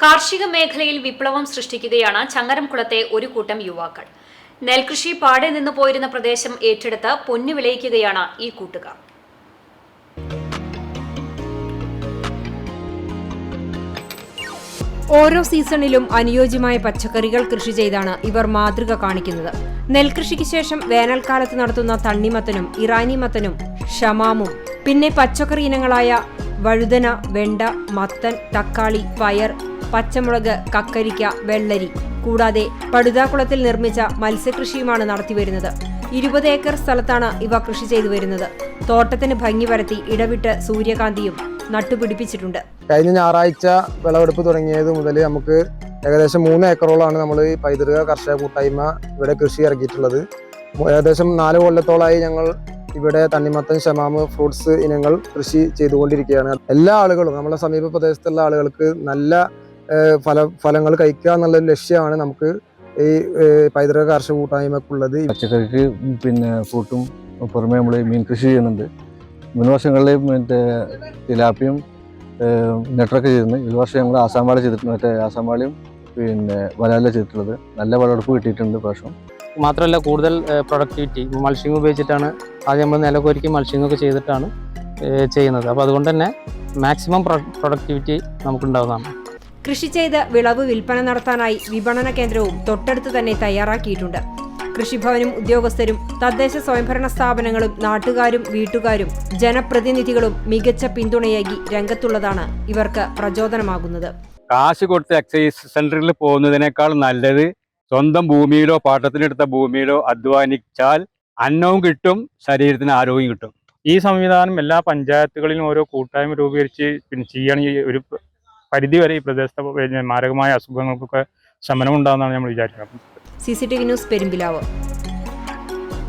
കാർഷിക മേഖലയിൽ വിപ്ലവം സൃഷ്ടിക്കുകയാണ് ചങ്ങരംകുളത്തെ ഒരു കൂട്ടം യുവാക്കൾ. നെൽകൃഷി പാടെ നിന്ന് പോയിരുന്ന പ്രദേശം ഏറ്റെടുത്ത് പൊന്നു വിളയിക്കുകയാണ് ഈ കൂട്ടുകാർ. ഓരോ സീസണിലും അനുയോജ്യമായ പച്ചക്കറികൾ കൃഷി ചെയ്താണ് ഇവർ മാതൃക കാണിക്കുന്നത്. നെൽകൃഷിക്ക് ശേഷം വേനൽക്കാലത്ത് നടത്തുന്ന തണ്ണിമത്തനും ഇറാനി മത്തനും ഷമാമും പിന്നെ പച്ചക്കറി ഇനങ്ങളായ വഴുതന വെണ്ട മത്തൻ തക്കാളി പയർ പച്ചമുളക് കക്കരിക്ക വെള്ളരി കൂടാതെ പടുതാക്കുളത്തിൽ നിർമ്മിച്ച മത്സ്യകൃഷിയുമാണ് നടത്തിവരുന്നത്. ഇരുപത് ഏക്കർ സ്ഥലത്താണ് ഇവ കൃഷി ചെയ്തു വരുന്നത്. തോട്ടത്തിന് ഭംഗി വരത്തി ഇടവിട്ട് സൂര്യകാന്തിയും നട്ടുപിടിപ്പിച്ചിട്ടുണ്ട്. കഴിഞ്ഞ ഞായറാഴ്ച വിളവെടുപ്പ് തുടങ്ങിയത് മുതൽ നമുക്ക് ഏകദേശം മൂന്ന് ഏക്കറോളാണ് നമ്മൾ ഈ പൈതൃക കർഷക കൂട്ടായ്മ ഇവിടെ കൃഷി ഇറക്കിയിട്ടുള്ളത്. ഏകദേശം നാല് കൊല്ലത്തോളമായി ഞങ്ങൾ ഇവിടെ തണ്ണിമത്തൻ ഷമാമ് ഫ്രൂട്ട്സ് ഇനങ്ങൾ കൃഷി ചെയ്തുകൊണ്ടിരിക്കുകയാണ്. എല്ലാ ആളുകളും നമ്മുടെ സമീപ പ്രദേശത്തുള്ള ആളുകൾക്ക് നല്ല ഫല ഫലങ്ങൾ കഴിക്കുക എന്നുള്ള ലക്ഷ്യമാണ് നമുക്ക് ഈ പൈതൃക കാർഷിക കൂട്ടായ്മക്കുള്ളത് പച്ചക്കറിക്ക് പിന്നെ ഫ്രൂട്ടും പുറമെ നമ്മൾ മീൻ കൃഷി ചെയ്യുന്നുണ്ട്. മൂന്ന് വർഷങ്ങളിൽ മറ്റേ തിലാപ്പിയും നെട്ടൊക്കെ ചെയ്തിരുന്നു. ഈ വർഷം ഞങ്ങൾ ആസാം വാഴ ചെയ്തിട്ടുണ്ട്. മറ്റേ ആസാം വാഴയും പിന്നെ വരാല ചെയ്തിട്ടുള്ളത്. നല്ല വിളവെടുപ്പ് കിട്ടിയിട്ടുണ്ട് പ്രാവശ്യം. മാത്രമല്ല കൂടുതൽ പ്രൊഡക്ടിവിറ്റി മത്സ്യങ്ങൾ ഉപയോഗിച്ചിട്ടാണ് ആദ്യം നമ്മൾ നിലകൊരുക്കി മത്സ്യങ്ങളൊക്കെ ഒക്കെ ചെയ്തിട്ടാണ് ചെയ്യുന്നത്. അപ്പോൾ അതുകൊണ്ട് തന്നെ മാക്സിമം പ്രൊഡക്ടിവിറ്റി നമുക്കുണ്ടാവുന്നതാണ്. കൃഷി ചെയ്ത് വിളവ് വിൽപ്പന നടത്താനായി വിപണന കേന്ദ്രവും തൊട്ടടുത്ത് തന്നെ തയ്യാറാക്കിയിട്ടുണ്ട്. കൃഷിഭവനും ഉദ്യോഗസ്ഥരും തദ്ദേശ സ്വയംഭരണ സ്ഥാപനങ്ങളും നാട്ടുകാരും വീട്ടുകാരും ജനപ്രതിനിധികളും മികച്ച പിന്തുണയേകി രംഗത്തുള്ളതാണ് ഇവർക്ക് പ്രചോദനമാകുന്നത്. കാശ് കൊടുത്ത് എക്സൈസ് സെന്ററിൽ പോകുന്നതിനേക്കാൾ നല്ലത് സ്വന്തം ഭൂമിയിലോ പാട്ടത്തിനെടുത്ത ഭൂമിയിലോ അധ്വാനിച്ചാൽ അന്നവും കിട്ടും ശരീരത്തിന് ആരോഗ്യം കിട്ടും. ഈ സംവിധാനം എല്ലാ പഞ്ചായത്തുകളിലും ഓരോ കൂട്ടായ്മ രൂപീകരിച്ച് പിന്നെ ചെയ്യണമെങ്കിൽ ഒരു പരിധി വരെ ഈ പ്രദേശത്തെ മാരകമായ അസുഖങ്ങൾക്കൊക്കെ ശമനം ഉണ്ടാകുന്നതാണ് നമ്മൾ വിചാരിക്കുന്നത്. C C T V news Perumpilavu.